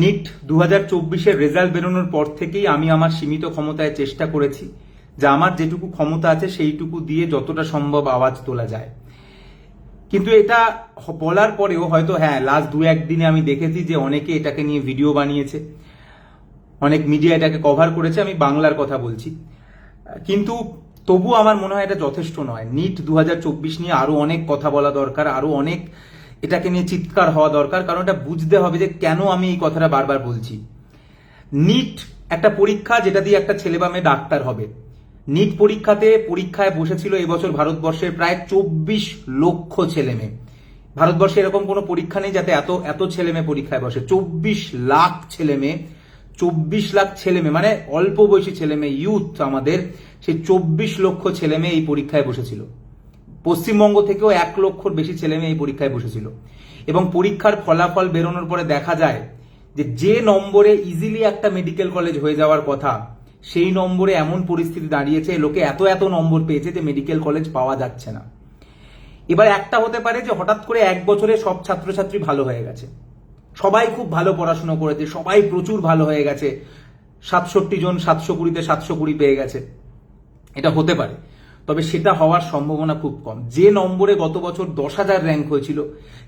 NEET দু হাজার চব্বিশের রেজাল্ট বেরোনোর পর থেকেই আমি আমার সীমিত ক্ষমতায় চেষ্টা করেছি, যে আমার যেটুকু ক্ষমতা আছে সেইটুকু দিয়ে যতটা সম্ভব আওয়াজ তোলা যায়। কিন্তু এটা বলার পরেও হয়তো হ্যাঁ লাস্ট দু একদিনে আমি দেখেছি যে অনেকে এটাকে নিয়ে ভিডিও বানিয়েছে, অনেক মিডিয়া এটাকে কভার করেছে, আমি বাংলার কথা বলছি। কিন্তু তবু আমার মনে হয় এটা যথেষ্ট নয়। নিট দু হাজার চব্বিশ নিয়ে আরও অনেক কথা বলা দরকার, আরও অনেক এটাকে নিয়ে চিৎকার হওয়া দরকার, কারণ এটা বুঝতে হবে যে কেন আমি এই কথাটা বারবার বলছি। নিট একটা পরীক্ষা যেটা দিয়ে একটা ছেলে বা মেয়ে ডাক্তার হবে। নিট পরীক্ষাতে পরীক্ষায় বসেছিল এবছর ভারতবর্ষের প্রায় চব্বিশ লক্ষ ছেলে মেয়ে। ভারতবর্ষে এরকম কোনো পরীক্ষা নেই যাতে এত এত ছেলে মেয়ে পরীক্ষায় বসে। চব্বিশ লাখ ছেলে মেয়ে, চব্বিশ লাখ ছেলে মেয়ে মানে অল্প বয়সী ছেলে মেয়ে ইউথ আমাদের, সেই চব্বিশ লক্ষ ছেলে মেয়ে এই পরীক্ষায় বসেছিল। পশ্চিমবঙ্গ থেকেও এক লক্ষর বেশি ছেলে মেয়ে এই পরীক্ষায় বসেছিল। এবং পরীক্ষার ফলাফল বেরোনোর পরে দেখা যায় যে যে নম্বরে ইজিলি একটা মেডিকেল কলেজ হয়ে যাওয়ার কথা, সেই নম্বরে এমন পরিস্থিতি দাঁড়িয়েছে, লোকে এত এত নম্বর পেয়েছে যে মেডিকেল কলেজ পাওয়া যাচ্ছে না। এবার একটা হতে পারে যে হঠাৎ করে এক বছরে সব ছাত্রছাত্রী ভালো হয়ে গেছে। সবাই খুব ভালো পড়াশোনা করেছে, সবাই প্রচুর ভালো হয়ে গেছে। সাতষট্টি জন সাতশো কুড়িতে সাতশো কুড়ি পেয়ে গেছে। এটা হতে পারে। তবে সেটা হওয়ার সম্ভাবনা খুব কম। যে নম্বরে গত বছর দশ হাজার র্যাঙ্ক হয়েছিল,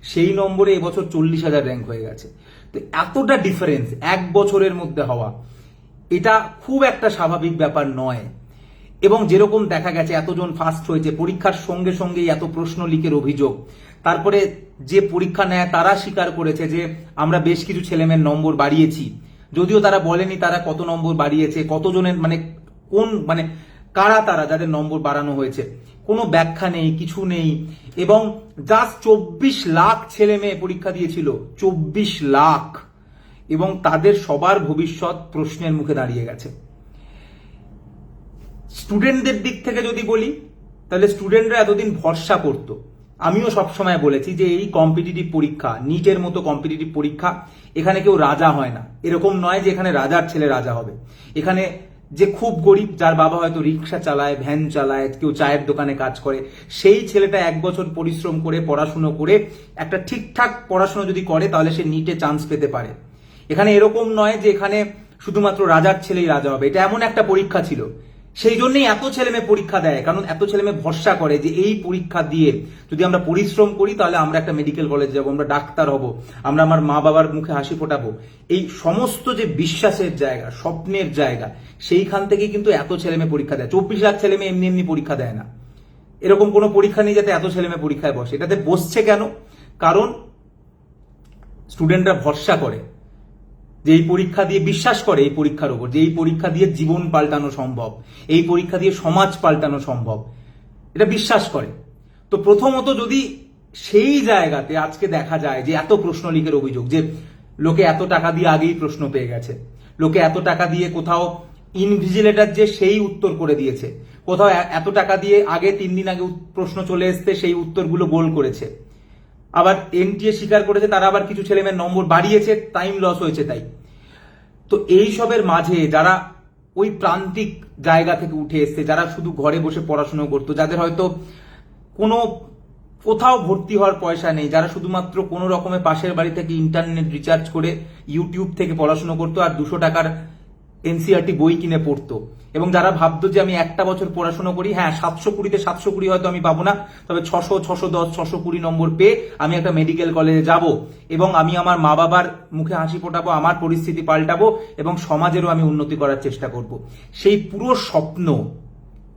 সেই নম্বরে এবছর চল্লিশ হাজার র্যাঙ্ক হয়ে গেছে। তো এতটা ডিফারেন্স এক বছরের মধ্যে হওয়া, এটা খুব একটা স্বাভাবিক ব্যাপার নয়। এবং যেরকম দেখা গেছে, এতজন ফার্স্ট হয়েছে, পরীক্ষার সঙ্গে সঙ্গেই এত প্রশ্ন লিখের অভিযোগ। তারপরে যে পরীক্ষা নেয়, তারা স্বীকার করেছে যে, আমরা বেশ কিছু ছেলেমেয়ের নম্বর বাড়িয়েছি। যদিও তারা বলেনি তারা কত নম্বর বাড়িয়েছে, কতজনের মানে কোন মানে কারা তারা যাদের নম্বর বাড়ানো হয়েছে? কোনো ব্যাখ্যা নেই, কিছু নেই। এবং জাস্ট চব্বিশ লাখ ছেলে মেয়ে পরীক্ষা দিয়েছিল, চব্বিশ লাখ। এবং তাদের সবার ভবিষ্যৎ প্রশ্নের মুখে দাঁড়িয়ে গেছে। স্টুডেন্টদের দিক থেকে যদি বলি, তাহলে স্টুডেন্টরা এতদিন ভরসা করত। আমিও সবসময় বলেছি যে এই কম্পিটিটিভ পরীক্ষা, নিটের মতো কম্পিটিটিভ পরীক্ষা, এখানে কেউ রাজা হয় না। এরকম নয় যে এখানে রাজার ছেলে রাজা হবে। এখানে যে খুব গরিব যার বাবা হয়তো রিক্সা চালায়, ভ্যান চালায়, কেউ চায়ের দোকানে কাজ করে, সেই ছেলেটা এক বছর পরিশ্রম করে, পড়াশুনো করে, একটা ঠিকঠাক পড়াশুনো যদি করে, তাহলে সে নিটে চান্স পেতে পারে। এখানে এরকম নয় যে এখানে শুধুমাত্র রাজার ছেলেই রাজা হবে। এটা এমন একটা পরীক্ষা ছিল। সেই জন্যই এত ছেলে মেয়ে পরীক্ষা দেয়, কারণ এত ছেলে মেয়ে ভরসা করে যে এই পরীক্ষা দিয়ে যদি আমরা পরিশ্রম করি, তাহলে আমরা একটা মেডিকেল কলেজে যাব, আমরা ডাক্তার হব, আমরা আমার মা বাবার মুখে হাসি ফোটাবো। এই সমস্ত যে বিশ্বাসের জায়গা, স্বপ্নের জায়গা, সেইখান থেকেই কিন্তু এত ছেলে মেয়ে পরীক্ষা দেয়। চব্বিশ লাখ ছেলে মেয়ে এমনি এমনি পরীক্ষা দেয় না। এরকম কোনো পরীক্ষা নেই যাতে এত ছেলে মেয়ে পরীক্ষায় বসে। এটাতে বসছে কেন? কারণ স্টুডেন্টরা ভরসা করে। যে এই পরীক্ষা দিয়ে বিশ্বাস করে এই পরীক্ষার উপর, যে এই পরীক্ষা দিয়ে জীবন পাল্টানো সম্ভব, এই পরীক্ষা দিয়ে সমাজ পাল্টানো সম্ভব, এটা বিশ্বাস করে। তো প্রথমত যদি সেই জায়গাতে আজকে দেখা যায় যে এত প্রশ্ন লিখের অভিযোগ, যে লোকে এত টাকা দিয়ে আগেই প্রশ্ন পেয়ে গেছে, লোকে এত টাকা দিয়ে কোথাও ইনভিজিলেটার যে সেই উত্তর করে দিয়েছে, কোথাও এত টাকা দিয়ে আগে তিন দিন আগে প্রশ্ন চলে এসতে সেই উত্তরগুলো গোল করেছে। আবার এনটিএ স্বীকার করেছে, তারা আবার কিছু ছেলেমেয়ের নম্বর বাড়িয়েছে টাইম লস হয়েছে তাই। তো এইসবের মাঝে যারা ওই প্রান্তিক জায়গা থেকে উঠে এসছে, যারা শুধু ঘরে বসে পড়াশুনো করতো, যাদের হয়তো কোনো কোথাও ভর্তি হওয়ার পয়সা নেই, যারা শুধুমাত্র কোনো রকমের পাশের বাড়ি থেকে ইন্টারনেট রিচার্জ করে ইউটিউব থেকে পড়াশুনো করতো আর দুশো টাকার এনসিআরটি বই কিনে পড়তো। এবং যারা ভাবতো যে আমি একটা বছর পড়াশোনা করি হ্যাঁ সাতশো কুড়িতে সাতশো কুড়ি হয়তো আমি পাবো না, তবে ছশো ছশো দশ, ছশো কুড়ি নম্বর পেয়ে আমি একটা মেডিকেল কলেজে যাব এবং আমি আমার মা বাবার মুখে হাসি ফোটাবো, আমার পরিস্থিতি পাল্টাবো এবং সমাজেরও আমি উন্নতি করার চেষ্টা করব। সেই পুরো স্বপ্ন,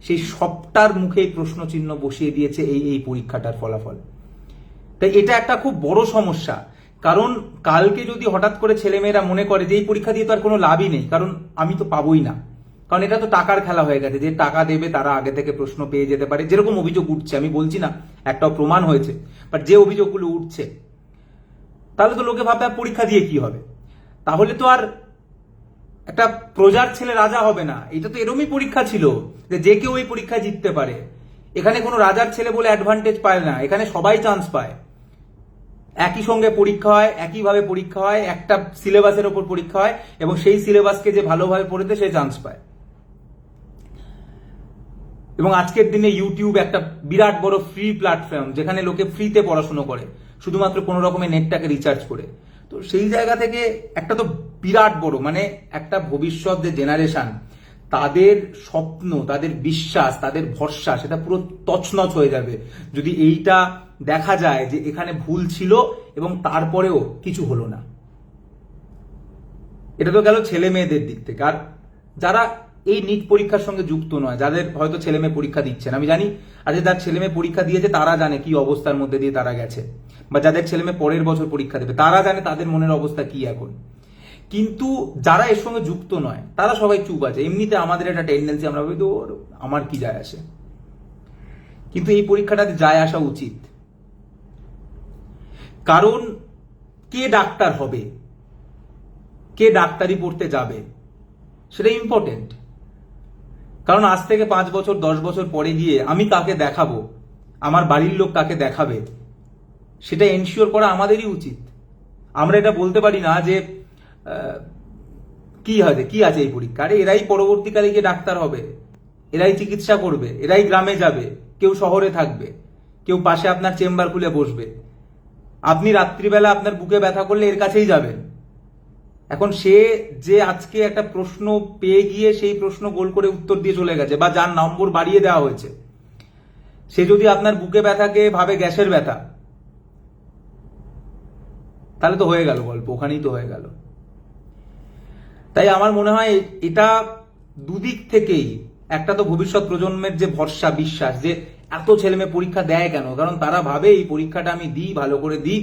সেই সবটার মুখে প্রশ্ন চিহ্ন বসিয়ে দিয়েছে এই এই পরীক্ষাটার ফলাফল। তাই এটা একটা খুব বড় সমস্যা। কারণ কালকে যদি হঠাৎ করে ছেলেমেয়েরা মনে করে যে এই পরীক্ষা দিয়ে তো আর কোনো লাভই নেই, কারণ আমি তো পাবোই না। কারণ এটা তো টাকার খেলা হয়ে গেছে, যে টাকা দেবে তারা আগে থেকে প্রশ্ন পেয়ে যেতে পারে। যেরকম অভিযোগ উঠছে, আমি বলছি না, একটাও প্রমাণ হয়েছে বাট যে অভিযোগগুলো উঠছে, তাহলে তো লোকে ভাববে পরীক্ষা দিয়ে কি হবে? তাহলে তো আর একটা প্রজার ছেলে রাজা হবে না। এটা তো এরমই পরীক্ষা ছিল, যে যে কেউ এই পরীক্ষায় জিততে পারে। এখানে কোনো রাজার ছেলে বলে অ্যাডভান্টেজ পায় না, এখানে সবাই চান্স পায়। একই সঙ্গে পরীক্ষা হয়, একইভাবে পরীক্ষা হয়, একটা সিলেবাসের ওপর পরীক্ষা হয় এবং সেই সিলেবাসকে যে ভালোভাবে পড়েতে সে চান্স পায়। এবং আজকের দিনে ইউটিউব একটা বিরাট বড় ফ্রি প্ল্যাটফর্ম যেখানে লোকে ফ্রিতে পড়াশুনো করে, শুধুমাত্র কোনো রকমের নেটটাকে রিচার্জ করে। তো সেই জায়গা থেকে একটা তো বিরাট বড় মানে একটা ভবিষ্যৎ যে জেনারেশন তাদের স্বপ্ন, তাদের বিশ্বাস, তাদের ভরসা সেটা পুরো তছনছ হয়ে যাবে। যদি এইটা দেখা যায় যে এখানে ভুল ছিল এবং তারপরেও কিছু হলো না। এটা তো গেল ছেলে মেয়েদের দিক থেকে। আর যারা এই নিট পরীক্ষার সঙ্গে যুক্ত নয়, যাদের হয়তো ছেলে মেয়ে পরীক্ষা দিচ্ছেন, আমি জানি আর যে যার ছেলে মেয়ে পরীক্ষা দিয়েছে তারা জানে কি অবস্থার মধ্যে দিয়ে তারা গেছে। বা যাদের ছেলে মেয়ে পরের বছর পরীক্ষা দেবে, তারা জানে তাদের মনের অবস্থা কি এখন। কিন্তু যারা এর সঙ্গে যুক্ত নয়, তারা সবাই চুপ আছে। এমনিতে আমাদের একটা টেন্ডেন্সি আমরা ভাবি, তো আমার কি যায় আসে? কিন্তু এই পরীক্ষাটাতে যায় আসা উচিত। কারণ, কে ডাক্তার হবে? কে ডাক্তারি পড়তে যাবে? সেটা ইম্পর্টেন্ট কারণ আজ থেকে পাঁচ বছর, দশ বছর পরে গিয়ে আমি কাকে দেখাবো? আমার বাড়ির লোক কাকে দেখাবে? সেটা এনশিওর করা আমাদেরই উচিত। আমরা এটা বলতে পারি না যে কি হবে কি আছে এই পরীক্ষা? আরে এরাই পরবর্তীকালে গিয়ে ডাক্তার হবে। এরাই চিকিৎসা করবে। এরাই গ্রামে যাবে। কেউ শহরে থাকবে। কেউ পাশে আপনার চেম্বার খুলে বসবে। আপনি রাত্রিবেলা আপনার বুকে ব্যথা করলে এর কাছেই যাবেন। এখন সে যে আজকে একটা প্রশ্ন পেয়ে গিয়ে সেই প্রশ্ন গোল করে উত্তর দিয়ে চলে গেছে বা যার নম্বর বাড়িয়ে দেওয়া হয়েছে। সে যদি আপনার বুকে ব্যথাকে ভাবে গ্যাসের ব্যথা, তাহলে তো হয়ে গেল গল্প। ওখানেই তো হয়ে গেল। তাই আমার মনে হয় এটা দুদিক থেকেই, একটা তো ভবিষ্যৎ প্রজন্মের যে ভরসা, বিশ্বাস, যে এত ছেলে মেয়ে পরীক্ষা দেয় কেন? কারণ তারা ভাবে এই পরীক্ষাটা আমি দিই, ভালো করে দিই,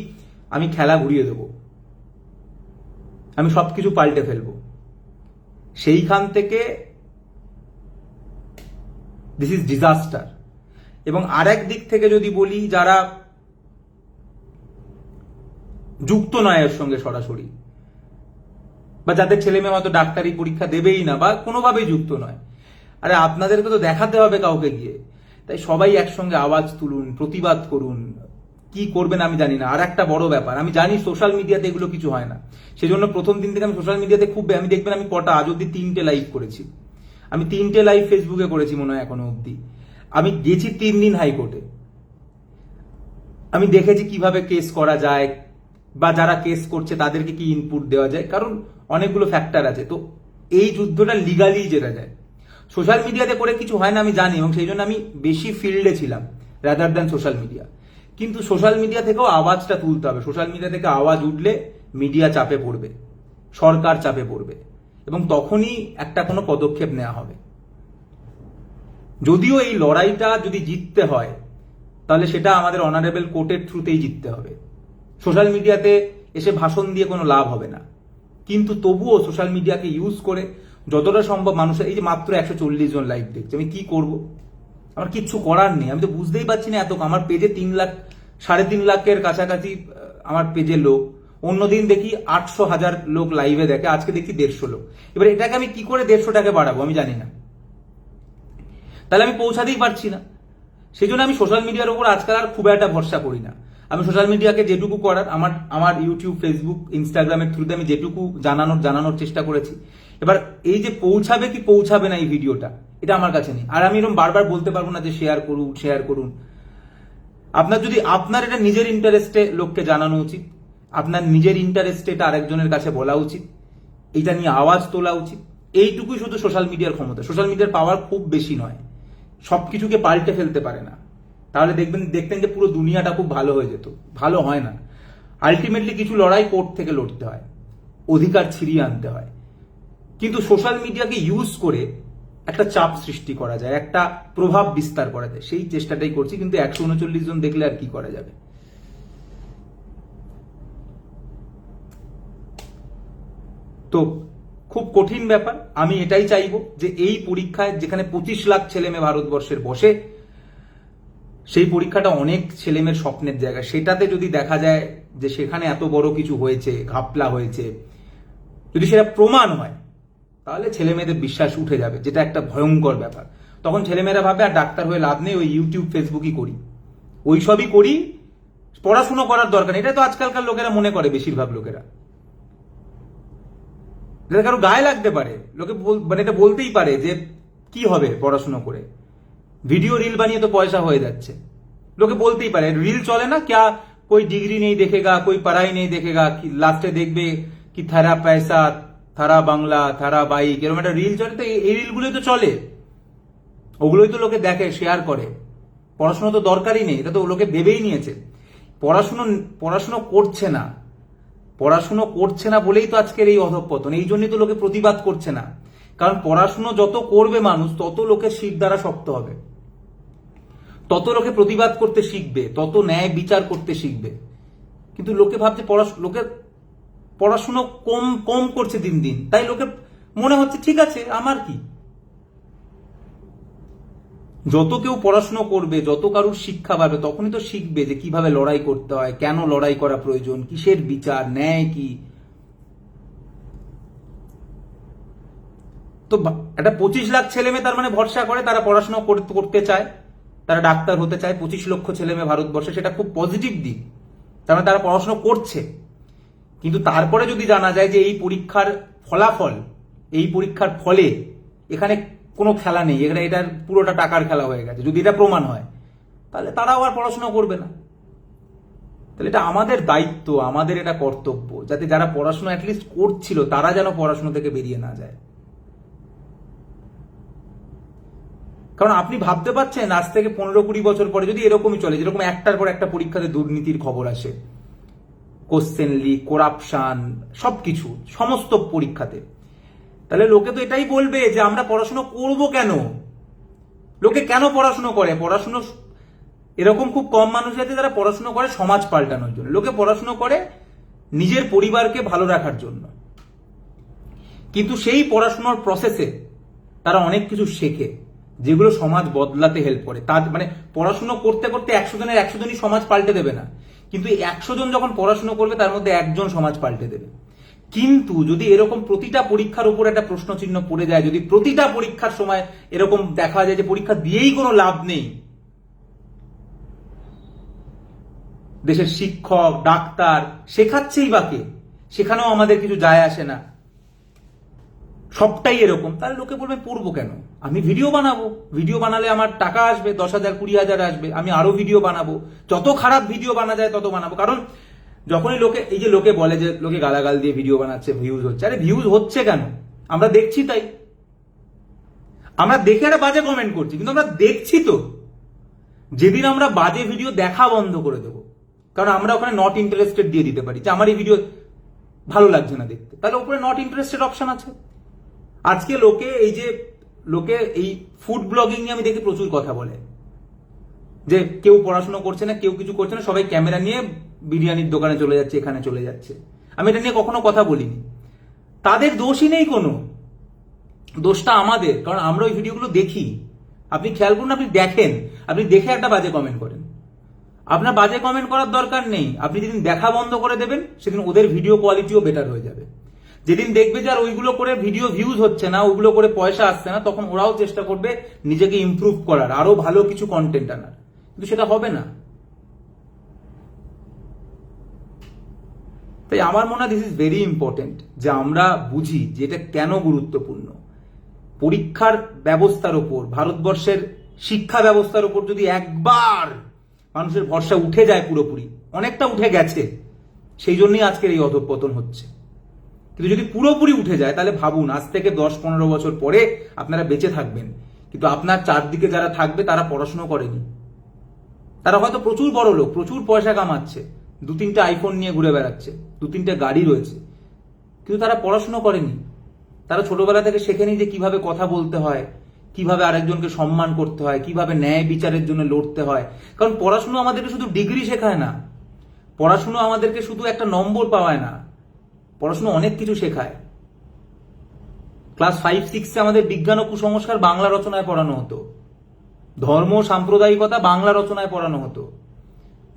আমি খেলা ঘুরিয়ে দেবো। আমি সবকিছু পাল্টে ফেলব। সেইখান থেকে দিস ইজ ডিজাস্টার এবং আরেক দিক থেকে যদি বলি, যারা যুক্ত নয় এর সঙ্গে সরাসরি বা যাদের ছেলে মেয়ে হয়তো ডাক্তারি পরীক্ষা দেবেই না বা কোনোভাবেই যুক্ত নয়। আরে আপনাদেরকে তো দেখাতে হবে কাউকে গিয়ে। তাই সবাই একসঙ্গে আওয়াজ তুলুন, প্রতিবাদ করুন। কি করবেন আমি জানি না। আর একটা বড় ব্যাপার, আমি জানি সোশ্যাল মিডিয়াতে এগুলো কিছু হয় না। সেজন্য প্রথম দিন থেকে আমি সোশ্যাল মিডিয়াতে খুব আমি দেখবেন আমি কটা, আজ অব্দি তিনটে লাইভ করেছি। আমি তিনটে লাইভ ফেসবুকে করেছি মনে হয় এখনও অব্দি আমি গেছি তিন দিন হাইকোর্টে আমি দেখেছি কীভাবে কেস করা যায় বা যারা কেস করছে, তাদেরকে কি ইনপুট দেওয়া যায়? কারণ অনেকগুলো ফ্যাক্টর আছে। তো এই যুদ্ধটা লিগালি জেতা যায়। সোশ্যাল মিডিয়াতে করে কিছু হয় না, আমি জানি, এবং সেই জন্য আমি বেশি ফিল্ডে ছিলাম রাদার দ্যান সোশ্যাল মিডিয়া কিন্তু সোশ্যাল মিডিয়া থেকেও আওয়াজটা তুলতে হবে। সোশ্যাল মিডিয়া থেকে আওয়াজ উঠলে মিডিয়া চাপে পড়বে, সরকার চাপে পড়বে, এবং তখনই একটা কোনো পদক্ষেপ নেওয়া হবে। যদিও এই লড়াইটা যদি জিততে হয়, তাহলে সেটা আমাদের অনারেবল কোর্টের থ্রুতেই জিততে হবে। সোশ্যাল মিডিয়াতে এসে ভাষণ দিয়ে কোনো লাভ হবে না। কিন্তু তবুও সোশ্যাল মিডিয়াকে ইউজ করে যতটা সম্ভব মানুষের, এই যে মাত্র একশো চল্লিশ জন লাইভ দেখছে, আমি কি করব? আমার কিচ্ছু করার নেই, আমি তো বুঝতেই পারছি না এত, আমার পেজে তিন লাখ, সাড়ে তিন লাখের কাছাকাছি আমার পেজে লোক। অন্যদিন দেখি আটশো হাজার লোক লাইভে দেখে, আজকে দেখি দেড়শো লোক। এবার এটাকে আমি কি করে দেড়শোটাকে বাড়াবো, আমি জানি না। তাহলে আমি পৌঁছাতেই পারছি না। সেই জন্য আমি সোশ্যাল মিডিয়ার উপর আজকাল আর খুব একটা ভরসা করি না। আমি সোশ্যাল মিডিয়াকে যেটুকু করার, আমার আমার ইউটিউব ফেসবুক ইনস্টাগ্রামের থ্রুতে আমি যেটুকু জানানোর জানানোর চেষ্টা করেছি। এবার এই যে পৌঁছাবে কি পৌঁছাবে না এই ভিডিওটা এটা আমার কাছে নেই। আর আমি এরকম বারবার বলতে পারব না যে শেয়ার করুন শেয়ার করুন। আপনার যদি, আপনার এটা নিজের ইন্টারেস্টে লোককে জানানো উচিত, আপনার নিজের ইন্টারেস্টে এটা আরেকজনের কাছে বলা উচিত, এটা নিয়ে আওয়াজ তোলা উচিত, এইটুকুই শুধু সোশ্যাল মিডিয়ার ক্ষমতা। সোশ্যাল মিডিয়ার পাওয়ার খুব বেশি নয়। সবকিছুকে পাল্টে ফেলতে পারে না। তাহলে দেখবেন দেখতেন যে পুরো দুনিয়াটা খুব ভালো হয়ে যেত। ভালো হয় না। আলটিমেটলি কিছু লড়াই কোর্ট থেকে লড়তে হয়। অধিকার ছিনিয়ে আনতে হয়। কিন্তু সোশ্যাল মিডিয়াকে ইউজ করে একটা চাপ সৃষ্টি করা যায়, একটা প্রভাব বিস্তার করা যায়। সেই চেষ্টাটাই করছি, কিন্তু একশো উনচল্লিশ জন দেখলে আর কি করা যাবে? তো খুব কঠিন ব্যাপার। আমি এটাই চাইব যে এই পরীক্ষায় যেখানে পঁচিশ লাখ ছেলে মেয়ে ভারতবর্ষের বসে সেই পরীক্ষাটা অনেক ছেলেমেয়ের স্বপ্নের জায়গা। সেটাতে যদি দেখা যায় যে সেখানে এত বড় কিছু হয়েছে, ঘাপলা হয়েছে, যদি সেটা প্রমাণ হয়, তাহলে ছেলে মেয়েদের বিশ্বাস উঠে যাবে, যেটা একটা ভয়ঙ্কর ব্যাপার। তখন ছেলেমেয়েরা ভাবে, আর ডাক্তার হয়ে লাভ নেই, ওই ইউটিউব ফেসবুকই করি। ওই সবই করি, পড়াশুনো করার দরকার। এটা তো আজকালকার লোকেরা মনে করে, বেশিরভাগ লোকেরা। এটা কারও গায়ে লাগতে পারে। লোকে মানে এটা বলতেই পারে যে, কি হবে পড়াশুনো করে? ভিডিও রিল বানিয়ে তো পয়সা হয়ে যাচ্ছে। লোকে বলতেই পারে, রিল চলে না কে কই ডিগ্রি নেই দেখেগা, কোই পড়াই নেই দেখেগা লাস্টে দেখবে কি থারা পয়সা, থারা বাংলা, থারা বাইক, এরকম একটা রিল চলে, তো এই রিলগুলোই তো চলে। ওগুলোই তো লোকে দেখে শেয়ার করে। পড়াশোনা তো দরকারই নেই, এটা তো লোকে ভেবেই নিয়েছে। পড়াশুনো পড়াশুনো করছে না। পড়াশুনো করছে না বলেই তো আজকের এই অধঃপতন, এই জন্যই তো লোকে প্রতিবাদ করছে না। কারণ পড়াশুনো যত করবে মানুষ, তত লোকের শীত দ্বারা শক্ত হবে। তত লোকে প্রতিবাদ করতে শিখবে, তত ন্যায় বিচার করতে শিখবে। কিন্তু লোকে ভাবছে লোকে পড়াশুনো কম কম করছে দিন দিন। তাই লোকে মনে হচ্ছে, ঠিক আছে, আমার কি? যত কেউ পড়াশুনো করবে, যত কারুর শিক্ষা পাবে তখনই তো শিখবে যে কীভাবে লড়াই করতে হয়, কেন লড়াই করা প্রয়োজন, কিসের বিচার, ন্যায় কি? তো একটা পঁচিশ লাখ ছেলে মেয়ে তার মানে ভরসা করে, তারা পড়াশোনা করতে চায়। তারা ডাক্তার হতে চায়, পঁচিশ লক্ষ ছেলে মেয়ে ভারতবর্ষে, সেটা খুব পজিটিভ দিক। তার তারা পড়াশোনা করছে। কিন্তু তারপরে যদি জানা যায় যে এই পরীক্ষার ফলাফল, এই পরীক্ষার ফলে এখানে কোনো খেলা নেই, এখানে এটার পুরোটা টাকার খেলা হয়ে গেছে, যদি এটা প্রমাণ হয়, তাহলে তারাও আর পড়াশোনা করবে না। তাহলে এটা আমাদের দায়িত্ব, আমাদের এটা কর্তব্য, যাতে যারা পড়াশোনা অ্যাটলিস্ট করছিল, তারা যেন পড়াশোনা থেকে বেরিয়ে না যায়। কারণ আপনি ভাবতে পারছেন আজ থেকে পনেরো কুড়ি বছর পরে যদি এরকমই চলে, যেরকম একটার পর একটা পরীক্ষাতে দুর্নীতির খবর আসে কোশ্চেন লিক করাপশন সবকিছু, সমস্ত পরীক্ষাতে। তাহলে লোকে তো এটাই বলবে যে আমরা পড়াশুনো করব কেন? লোকে কেন পড়াশুনো করে? পড়াশুনো এরকম খুব কম মানুষ আছে যারা পড়াশুনো করে সমাজ পাল্টানোর জন্য। লোকে পড়াশুনো করে নিজের পরিবারকে ভালো রাখার জন্য। কিন্তু সেই পড়াশুনোর প্রসেসে তারা অনেক কিছু শেখে। যেগুলো সমাজ বদলাতে হেল্প করে। তার মানে পড়াশুনো করতে করতে একশো জনের একশো জনই সমাজ পাল্টে দেবে না। কিন্তু একশো জন যখন পড়াশুনো করবে, তার মধ্যে একজন সমাজ পাল্টে দেবে। কিন্তু যদি এরকম প্রতিটা পরীক্ষার উপর একটা প্রশ্ন চিহ্ন পড়ে যায়, যদি প্রতিটা পরীক্ষার সময় এরকম দেখা যায় যে পরীক্ষা দিয়েই কোনো লাভ নেই, দেশের শিক্ষক, ডাক্তার, শেখাচ্ছেই বাকে সেখানেও আমাদের কিছু যায় আসে না। সবটাই এরকম। তাহলে লোকে বলবে, পড়ব কেন? আমি ভিডিও বানাবো। ভিডিও বানালে আমার টাকা আসবে দশ হাজার কুড়ি হাজার আসবে। আমি আরও ভিডিও বানাবো। যত খারাপ ভিডিও বানা যায়, তত বানাবো। কারণ যখনই লোকে, এই যে লোকে বলে যে, লোকে গালাগাল দিয়ে ভিডিও বানাচ্ছে ভিউজ হচ্ছে। আরে ভিউজ হচ্ছে কেন? আমরা দেখছি তাই। আমরা দেখে একটা বাজে কমেন্ট করছি, কিন্তু আমরা দেখছি তো। যেদিন আমরা বাজে ভিডিও দেখা বন্ধ করে দেবো। কারণ আমরা ওখানে নট ইন্টারেস্টেড দিয়ে দিতে পারি যে, আমার এই ভিডিও ভালো লাগছে না দেখতে। তাহলে ওপরে নট ইন্টারেস্টেড অপশন আছে। আজকে লোকে এই যে, লোকে এই ফুড ব্লগিং নিয়ে আমি দেখি প্রচুর কথা বলে। যে কেউ পড়াশোনা করছে না, কেউ কিছু করছে না, সবাই ক্যামেরা নিয়ে বিরিয়ানির দোকানে চলে যাচ্ছে, এখানে চলে যাচ্ছে। আমি এটা নিয়ে কখনো কথা বলিনি। তাদের দোষই নেই কোনো। দোষটা আমাদের, কারণ আমরা ওই ভিডিওগুলো দেখি। আপনি খেয়াল করুন, আপনি দেখেন। আপনি দেখে একটা বাজে কমেন্ট করেন। আপনার বাজে কমেন্ট করার দরকার নেই। আপনি যেদিন দেখা বন্ধ করে দেবেন, সেদিন ওদের ভিডিও কোয়ালিটিও বেটার হয়ে যাবে। যেদিন দেখবে যে আর ওইগুলো করে ভিডিও ভিউজ হচ্ছে না ওইগুলো করে পয়সা আসছে না, তখন ওরাও চেষ্টা করবে নিজেকে ইমপ্রুভ করার, আরও ভালো কিছু কন্টেন্ট আনার। কিন্তু সেটা হবে না। তাই আমার মনে হয় দিস ইজ ভেরি ইম্পর্টেন্ট যে আমরা বুঝি যে এটা কেন গুরুত্বপূর্ণ। পরীক্ষার ব্যবস্থার ওপর, ভারতবর্ষের শিক্ষা ব্যবস্থার ওপর যদি একবার মানুষের ভরসা উঠে যায় পুরোপুরি, অনেকটা উঠে গেছে, সেই জন্যই আজকের এই অধঃপতন হচ্ছে। কিন্তু যদি পুরোপুরি উঠে যায়, তাহলে ভাবুন, আজ থেকে দশ পনেরো বছর পরে আপনারা বেঁচে থাকবেন। কিন্তু আপনার চারদিকে যারা থাকবে, তারা পড়াশুনো করেনি। তারা হয়তো প্রচুর বড় লোক, প্রচুর পয়সা কামাচ্ছে, দু তিনটে আইফোন নিয়ে ঘুরে বেড়াচ্ছে, দু তিনটে গাড়ি রয়েছে। কিন্তু তারা পড়াশুনো করেনি। তারা ছোটবেলা থেকে শেখেনি যে কীভাবে কথা বলতে হয়, কীভাবে আরেকজনকে সম্মান করতে হয়, কীভাবে ন্যায় বিচারের জন্য লড়তে হয়। কারণ পড়াশুনো আমাদেরকে শুধু ডিগ্রি শেখায় না। পড়াশুনো আমাদেরকে শুধু একটা নম্বর পাওয়ায় না। পড়াশুনো অনেক কিছু শেখায়। ক্লাস ফাইভ, সিক্সে আমাদের বিজ্ঞান ও কুসংস্কার বাংলা রচনায় পড়ানো হতো। ধর্ম সাম্প্রদায়িকতা বাংলা রচনায় পড়ানো হতো।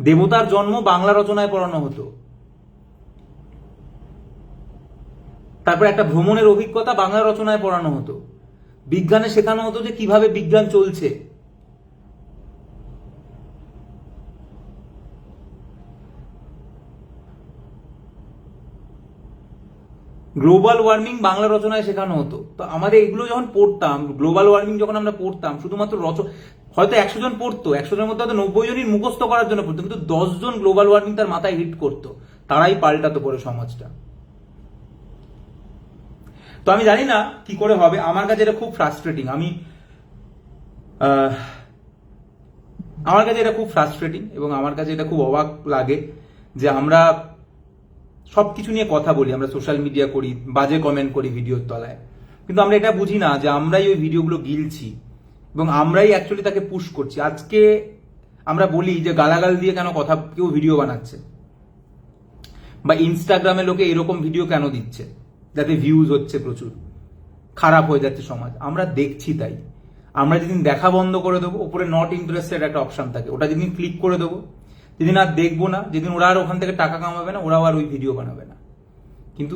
দেবতার জন্ম বাংলা রচনায় পড়ানো হতো। তারপর একটা ভ্রমণের অভিজ্ঞতা বাংলা রচনায় পড়ানো হতো। বিজ্ঞানে শেখানো হতো যে কীভাবে বিজ্ঞান চলছে। গ্লোবাল ওয়ার্মিং বাংলা রচনায় শেখানো হতো। তো আমাদের এগুলো যখন পড়তাম গ্লোবাল ওয়ার্মিং যখন আমরা পড়তাম, শুধুমাত্র রচ, হয়তো একশো জন পড়তো, একশো জনের মধ্যে হয়তো নব্বই জনই মুখস্থ করার জন্য পড়তো, কিন্তু দশজন গ্লোবাল ওয়ার্মিং তার মাথায় হিট করতো। তারাই পাল্টাতো পরে সমাজটা। তো আমি জানি না কি করে হবে, আমার কাছে এটা খুব ফ্রাস্ট্রেটিং আমি আমার কাছে এটা খুব ফ্রাস্ট্রেটিং এবং আমার কাছে এটা খুব অবাক লাগে যে আমরা সবকিছু নিয়ে কথা বলি, আমরা সোশ্যাল মিডিয়া করি, বাজে কমেন্ট করি ভিডিওর তলায়। কিন্তু আমরা এটা বুঝি না যে আমরাই ওই ভিডিওগুলো গিলছি এবং আমরাই অ্যাকচুয়ালি তাকে পুশ করছি। আজকে আমরা বলি যে গালাগাল দিয়ে কেন কথা, কেউ ভিডিও বানাচ্ছে? বা ইনস্টাগ্রামে লোকে এরকম ভিডিও কেন দিচ্ছে? যাতে ভিউজ হচ্ছে প্রচুর, খারাপ হয়ে যাচ্ছে সমাজ। আমরা দেখছি তাই। আমরা যেদিন দেখা বন্ধ করে দেবো, উপরে নট ইন্টারেস্টেড একটা অপশন থাকে। ওটা যেদিন ক্লিক করে দেবো যেদিন আর দেখব না, যেদিন ওরা আর ওখান থেকে টাকা কামাবে না, ওরাও আর ওই ভিডিও বানাবে না। কিন্তু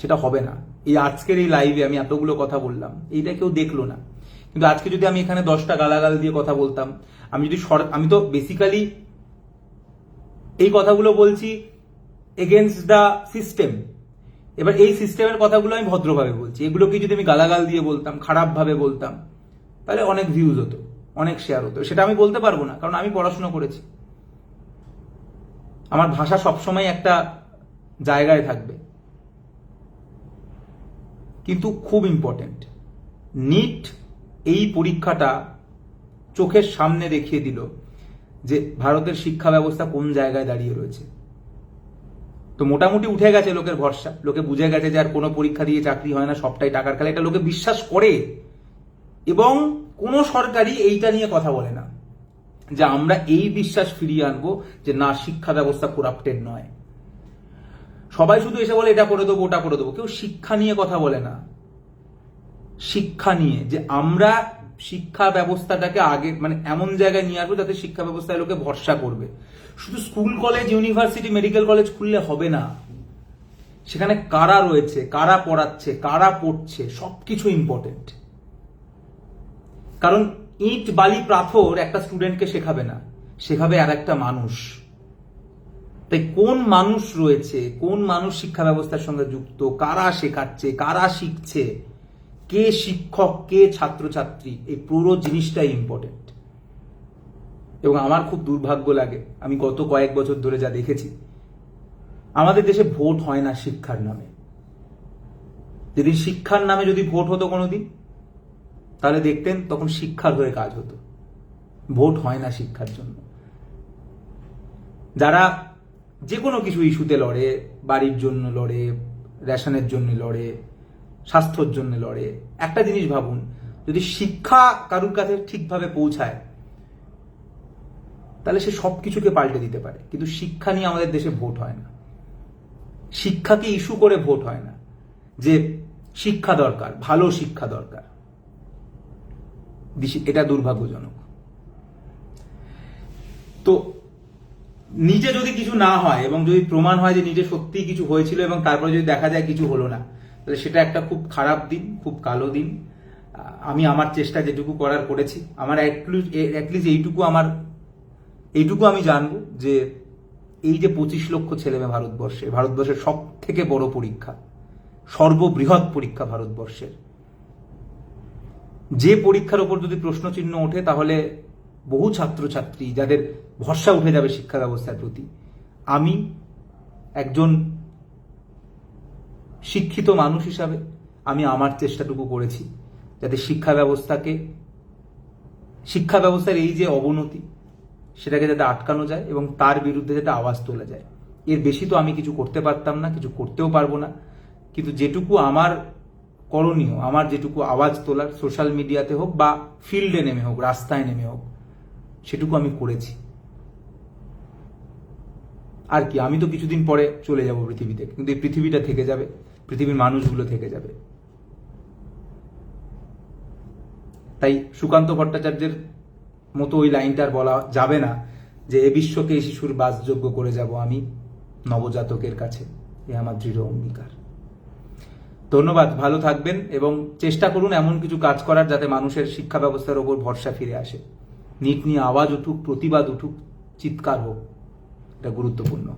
সেটা হবে না। এই আজকের এই লাইভে আমি এতগুলো কথা বললাম, এইটা কেউ দেখল না। কিন্তু আজকে যদি আমি এখানে দশটা গালাগাল দিয়ে কথা বলতাম, আমি যদি আমি তো বেসিক্যালি এই কথাগুলো বলছি এগেনস্ট দ্য সিস্টেম এবার এই সিস্টেমের কথাগুলো আমি ভদ্রভাবে বলছি। এগুলোকে যদি আমি গালাগাল দিয়ে বলতাম, খারাপভাবে বলতাম, তাহলে অনেক ভিউজ হতো, অনেক শেয়ার হতো। সেটা আমি বলতে পারব না, কারণ আমি পড়াশোনা করেছি। আমার ভাষা সবসময় একটা জায়গায় থাকবে। কিন্তু খুব ইম্পর্টেন্ট নিট এই পরীক্ষাটা চোখের সামনে দেখিয়ে দিল যে ভারতের শিক্ষা ব্যবস্থা কোন জায়গায় দাঁড়িয়ে রয়েছে। তো মোটামুটি উঠে গেছে লোকের ভরসা, লোকে বুঝে গেছে যে আর কোনো পরীক্ষা দিয়ে চাকরি হয় না, সবটাই টাকার খেলা। এটা লোকে বিশ্বাস করে এবং কোনো সরকারই এইটা নিয়ে কথা বলে না। যে আমরা এই বিশ্বাস ফিরিয়ে আনব যে না, শিক্ষা ব্যবস্থা করাপ্টেড নয়। সবাই শুধু এসে বলে, এটা করে দেবো, ওটা করে দেবো। কেউ শিক্ষা নিয়ে কথা বলে না। শিক্ষা নিয়ে যে আমরা শিক্ষা ব্যবস্থাটাকে আগে মানে এমন জায়গায় নিয়ে আসব যাতে শিক্ষা ব্যবস্থায় লোকে ভরসা করবে। শুধু school, college, university, medical college খুললে হবে না। সেখানে কারা রয়েছে, কারা পড়াচ্ছে, কারা পড়ছে, সবকিছু ইম্পর্টেন্ট কারণ ইট, বালি, পাথর একটা স্টুডেন্টকে শেখাবে না। শেখাবে আর একটা মানুষ। তাই কোন মানুষ রয়েছে, কোন মানুষ শিক্ষা ব্যবস্থার সঙ্গে যুক্ত, কারা শেখাচ্ছে, কারা শিখছে, কে শিক্ষক, কে ছাত্রছাত্রী, এই পুরো জিনিসটাই ইম্পর্টেন্ট এবং আমার খুব দুর্ভাগ্য লাগে, আমি গত কয়েক বছর ধরে যা দেখেছি, আমাদের দেশে ভোট হয় না শিক্ষার নামে। যদি শিক্ষার নামে যদি ভোট হতো কোনোদিন তাহলে দেখতেন তখন শিক্ষার হয়ে কাজ হতো। ভোট হয় না শিক্ষার জন্য। যারা যে কোনো কিছু ইস্যুতে লড়ে, বাড়ির জন্য লড়ে, রেশনের জন্য লড়ে, স্বাস্থ্যর জন্য লড়ে, একটা জিনিস ভাবুন, যদি শিক্ষা কারুর কাছে ঠিকভাবে পৌঁছায়, তাহলে সে সব কিছুকে পাল্টে দিতে পারে। কিন্তু শিক্ষা নিয়ে আমাদের দেশে ভোট হয় না। শিক্ষাকে ইস্যু করে ভোট হয় না। যে শিক্ষা দরকার, ভালো শিক্ষা দরকার। এটা দুর্ভাগ্যজনক। তো নিজে যদি কিছু না হয় এবং যদি প্রমাণ হয় যে নিজে সত্যিই কিছু হয়েছিল এবং তারপরে যদি দেখা যায় কিছু হলো না, তাহলে সেটা একটা খুব খারাপ দিন, খুব কালো দিন। আমি আমার চেষ্টা যেটুকু করার করেছি। আমার অ্যাটলিস্ট এইটুকু আমার এইটুকু আমি জানব যে এই যে পঁচিশ লক্ষ ছেলে মেয়ে ভারতবর্ষে ভারতবর্ষের সব থেকে বড় পরীক্ষা, সর্ববৃহৎ পরীক্ষা ভারতবর্ষের। যে পরীক্ষার ওপর যদি প্রশ্নচিহ্ন ওঠে, তাহলে বহু ছাত্রছাত্রী যাদের ভরসা উঠে যাবে শিক্ষা ব্যবস্থার প্রতি, আমি একজন শিক্ষিত মানুষ হিসাবে আমি আমার চেষ্টাটুকু করেছি যাতে শিক্ষা ব্যবস্থাকে, শিক্ষা ব্যবস্থার এই যে অবনতি, সেটাকে যাতে আটকানো যায় এবং তার বিরুদ্ধে যাতে আওয়াজ তোলা যায়। এর বেশি তো আমি কিছু করতে পারতাম না, কিছু করতেও পারব না, কিন্তু যেটুকু আমার করণীয়। আমার যেটুকু আওয়াজ তোলার সোশ্যাল মিডিয়াতে হোক বা ফিল্ডে নেমে হোক, রাস্তায় নেমে হোক, সেটুকু আমি করেছি। আর কি, আমি তো কিছুদিন পরে চলে যাব পৃথিবীতে, কিন্তু এই পৃথিবীটা থেকে যাবে, পৃথিবীর মানুষগুলো থেকে যাবে। তাই সুকান্ত ভট্টাচার্যের মতো ওই লাইনটা আর বলা যাবে না যে, এ বিশ্বকে শিশুর বাসযোগ্য করে যাব আমি নবজাতকের কাছে, এ আমার দৃঢ় অঙ্গীকার। ধন্যবাদ, ভালো থাকবেন এবং চেষ্টা করুন এমন কিছু কাজ করার যাতে মানুষের শিক্ষা ব্যবস্থার ওপর ভরসা ফিরে আসে। নিট নিয়ে আওয়াজ উঠুক, প্রতিবাদ উঠুক, চিৎকার হোক, এটা গুরুত্বপূর্ণ।